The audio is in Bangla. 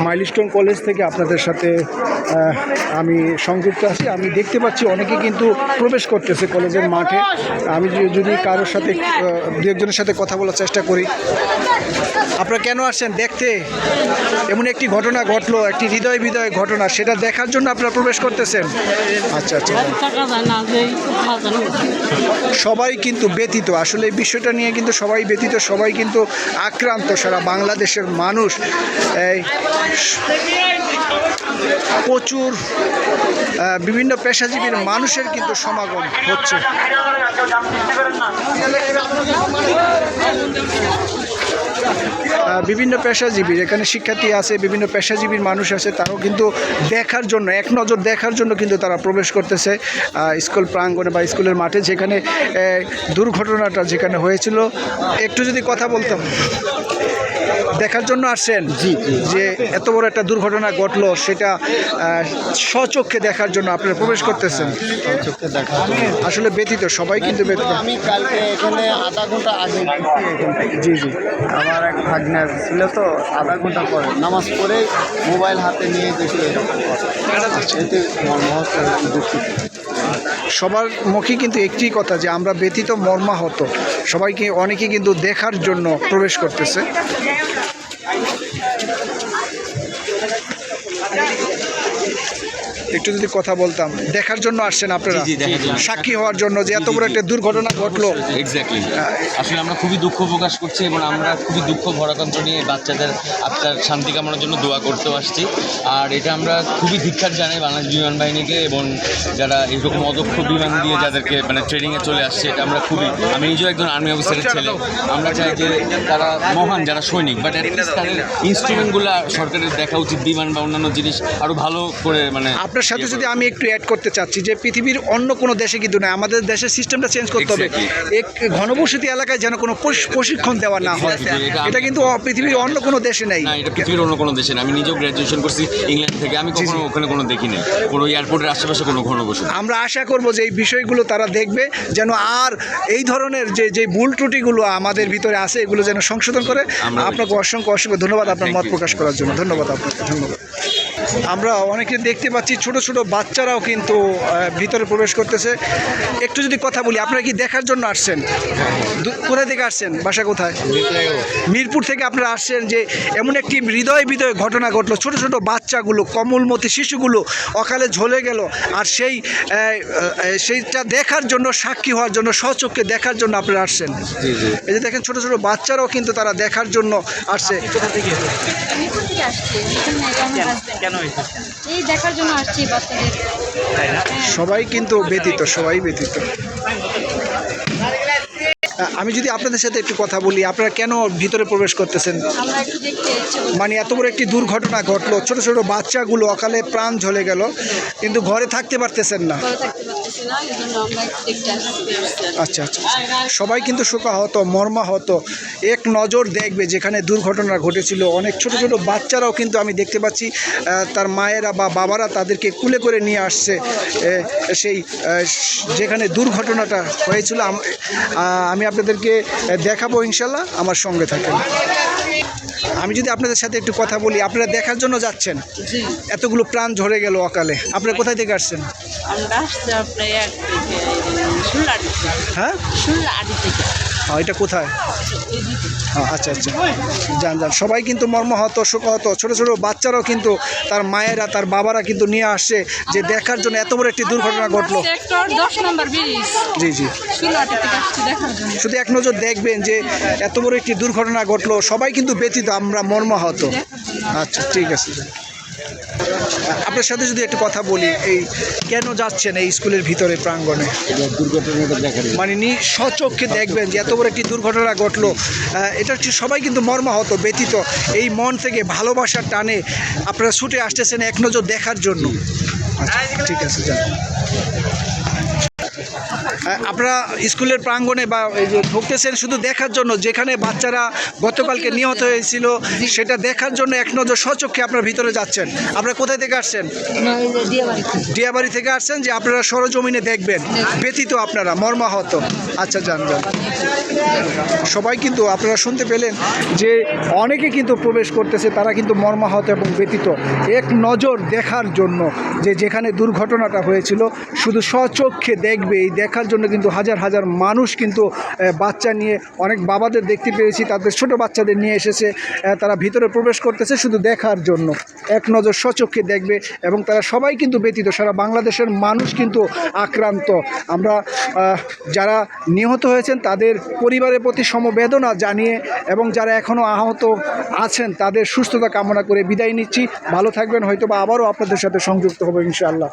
মাইলস্টোন কলেজ থেকে আপনাদের সাথে আমি সংযুক্ত আছি। আমি দেখতে পাচ্ছি অনেকে কিন্তু প্রবেশ করতেছে কলেজের মাঠে। আমি যদি- কারোর সাথে দু একজনের সাথে কথা বলার চেষ্টা করি। আপনারা কেন আসছেন দেখতে? এমন একটি ঘটনা ঘটলো, একটি হৃদয় বিদয় ঘটনা, সেটা দেখার জন্য আপনারা প্রবেশ করতেছেন? আচ্ছা আচ্ছা। সবাই কিন্তু ব্যতীত, আসলে এই বিষয়টা নিয়ে কিন্তু সবাই ব্যতীত, সবাই কিন্তু আক্রান্ত, সারা বাংলাদেশের মানুষ। এই প্রচুর বিভিন্ন পেশাজীবীর মানুষের কিন্তু সমাগম হচ্ছে। বিভিন্ন পেশাজীবীর, এখানে শিক্ষার্থী আছে, বিভিন্ন পেশাজীবীর মানুষ আছে, তারাও কিন্তু দেখার জন্য, এক নজর দেখার জন্য কিন্তু তারা প্রবেশ করতেছে। স্কুল প্রাঙ্গণে বা স্কুলের মাঠে যেখানে দুর্ঘটনাটা যেখানে হয়েছিল। একটু যদি কথা বলতাম। দেখার জন্য আসছেন? জি যে এত বড় একটা দুর্ঘটনা ঘটলো সেটা স্বচক্ষে দেখার জন্য আপনারা প্রবেশ করতেছেন। আসলে ব্যতীত সবাই কিন্তু ব্যতীত। আমি কালকে এখানে আধা ঘণ্টা আগে জি জি। আমার এক ভাগ্নের ছিল তো আধা ঘণ্টা পরে। নামাজ পড়ে মোবাইল হাতে নিয়ে দেখি এরকম। এতে মর্মাহত দুঃখিত। সবার মুখে কিন্তু একটি কথা যে আমরা ব্যতীত মর্মাহত। সবাইকে অনেকে কিন্তু দেখার জন্য প্রবেশ করতেছে। একটু যদি কথা বলতাম দেখার জন্য আসছেন আপনারা। সাক্ষী হওয়ার জন্য যে এত বড় একটা দুর্ঘটনা ঘটলো। এক্স্যাক্টলি আসলে আমরা খুবই দুঃখ প্রকাশ করছি এবং আমরা খুবই দুঃখ ভরাতন্ত্র নিয়ে বাচ্চাদের আত্মার শান্তি কামনার জন্য দোয়া করতেও আসছি। আর এটা আমরা খুবই ধিক্ষার জানাই বাংলাদেশ বিমান বাহিনীকে এবং যারা এরকম অদক্ষ বিমান দিয়ে যাদেরকে মানে ট্রেনিংয়ে চলে আসছে এটা আমরা খুবই আমি নিজেও একজন আর্মি অফিসারের ছেলে। আমরা চাই যে তারা মহান যারা সৈনিক বাট তাদের ইনস্ট্রুমেন্টগুলো সরকারের দেখা উচিত বিমান বা অন্যান্য জিনিস আরও ভালো করে মানে আপনার সাথে যদি আমি একটু অ্যাড করতে চাচ্ছি যে পৃথিবীর অন্য কোনো দেশে কিন্তু নয় আমাদের দেশের সিস্টেমটা চেঞ্জ করতে হবে। এক ঘনবসতি এলাকায় যেন কোনো প্রশিক্ষণ দেওয়া না হয়। এটা- কিন্তু পৃথিবীর অন্য কোনো দেশে নেই। এটা পৃথিবীর অন্য কোনো দেশে না আমি নিজেও গ্র্যাজুয়েশন করছি ইংল্যান্ড থেকে। আমি কখনো ওখানে কোনো দেখিনি কোনো এয়ারপোর্টের আশেপাশে কোনো ঘনবসতি। আমরা আশা করব যে এই বিষয়গুলো তারা দেখবে যেন আর এই ধরনের যে যে ভুল ত্রুটিগুলো আমাদের ভিতরে আছে এগুলো যেন সংশোধন করে। আপনাকে অসংখ্য অসংখ্য ধন্যবাদ আপনার মত প্রকাশ করার জন্য। ধন্যবাদ আপনাকে। ধন্যবাদ। আমরা অনেকে দেখতে পাচ্ছি ছোট ছোট বাচ্চারাও কিন্তু ভিতরে প্রবেশ করতেছে। একটু যদি কথা বলি আপনারা কি দেখার জন্য আসছেন? কোথায় থেকে আসছেন? বাসা কোথায়? মিরপুর থেকে আপনারা আসছেন যে এমন একটি হৃদয় বিদয় ঘটনা ঘটলো। ছোট ছোট বাচ্চাগুলো কমলমতি শিশুগুলো অকালে ঝলে গেল আর সেই সেইটা দেখার জন্য সাক্ষী হওয়ার জন্য স্বচক্ষে দেখার জন্য আপনারা আসছেন। এই যে দেখেন ছোট ছোট বাচ্চারাও কিন্তু তারা দেখার জন্য আসছে। মিরপুর থেকে আসছি। এখানে এই দেখার জন্য আসছি বাচ্চাদের। সবাই কিন্তু ব্যতীত সবাই ব্যতীত। আমি যদি আপনাদের সাথে একটু কথা বলি আপনারা কেন ভিতরে প্রবেশ করতেছেন? মানে এত বড় একটি দুর্ঘটনা ঘটলো ছোট ছোট বাচ্চাগুলো অকালে প্রাণ ঝলে গেল কিন্তু ঘরে থাকতে পারতেছেন না। ঘরে থাকতে আসছি আচ্ছা আচ্ছা। সবাই কিন্তু শোকাহত, মর্মাহত। এক নজর দেখবে যেখানে দুর্ঘটনা ঘটেছিল। অনেক ছোট ছোট বাচ্চারাও কিন্তু আমি দেখতে পাচ্ছি তার মায়েরা বা বাবারা তাদেরকে কুলে করে নিয়ে আসছে সেই যেখানে দুর্ঘটনাটা হয়েছিল। আমি আপনাদেরকে দেখাবো ইনশাল্লাহ, আমার সঙ্গে থাকেন। আমি যদি আপনাদের সাথে একটু কথা বলি আপনারা দেখার জন্য যাচ্ছেন। এতগুলো প্রাণ ঝরে গেল অকালে। আপনারা কোথায় থেকে আসছেন? হ্যাঁ, এটা কোথায়? হ্যাঁ, আচ্ছা আচ্ছা। যান যান। সবাই কিন্তু মর্মাহত শোকাহত। ছোট ছোট বাচ্চারাও কিন্তু তার মায়েরা তার বাবারা কিন্তু নিয়ে আসছে যে দেখার জন্য এত বড় একটি দুর্ঘটনা ঘটলো। ব্রিজ। জি জি। শুধু এক নজর দেখবেন যে এত বড় একটি দুর্ঘটনা ঘটলো। সবাই কিন্তু ব্যতীত আমরা মর্মাহত। আচ্ছা ঠিক আছে। আপনার সাথে যদি একটু কথা বলি এই কেন যাচ্ছেন এই স্কুলের ভিতরে প্রাঙ্গণে? দুর্ঘটনাটা মানে নি সচক্ষে দেখবেন যে এত বড় একটি দুর্ঘটনা ঘটলো। এটা হচ্ছে সবাই কিন্তু মর্মাহত ব্যতীত এই মন থেকে ভালোবাসার টানে আপনারা ছুটে আসতেছেন এক নজর দেখার জন্য। আচ্ছা, ঠিক আছে আপনারা স্কুলের প্রাঙ্গণে বা এই যে ঢুকতেছেন শুধু দেখার জন্য, যেখানে বাচ্চারা গতকালকে নিহত হয়েছিল, সেটা দেখার জন্য এক নজর সচক্ষে আপনারা ভিতরে যাচ্ছেন। আপনারা কোথায় থেকে আসছেন? ডিয়াবাড়ি থেকে আসছেন যে আপনারা সরজমিনে দেখবেন। ব্যতীত আপনারা, মর্মাহত। আচ্ছা যান সবাই কিন্তু আপনারা শুনতে পেলেন যে অনেকে কিন্তু প্রবেশ করতেছে, তারা কিন্তু মর্মাহত এবং ব্যতীত এক নজর দেখার জন্য যে যেখানে দুর্ঘটনাটা হয়েছিল, শুধু স্বচক্ষে দেখবে, এই দেখার জন্য কিন্তু হাজার হাজার মানুষ কিন্তু বাচ্চা নিয়ে অনেক বাবাদের দেখতে পেয়েছি, তাদের ছোট বাচ্চাদের নিয়ে এসেছে তারা ভিতরে প্রবেশ করতেছে শুধু দেখার জন্য। এক নজর স্বচক্ষে দেখবে এবং তারা সবাই কিন্তু ব্যতীত, সারা বাংলাদেশের মানুষ কিন্তু আক্রান্ত। আমরা যারা নিহত হয়েছেন তাদের পরিবারের প্রতি সমবেদনা জানিয়ে এবং যারা এখনও আহত আছেন তাদের সুস্থতা কামনা করে বিদায় নিচ্ছি। ভালো থাকবেন হয়তো বা আবারও আপনাদের সাথে সংযুক্ত হবে ইনশাআল্লাহ।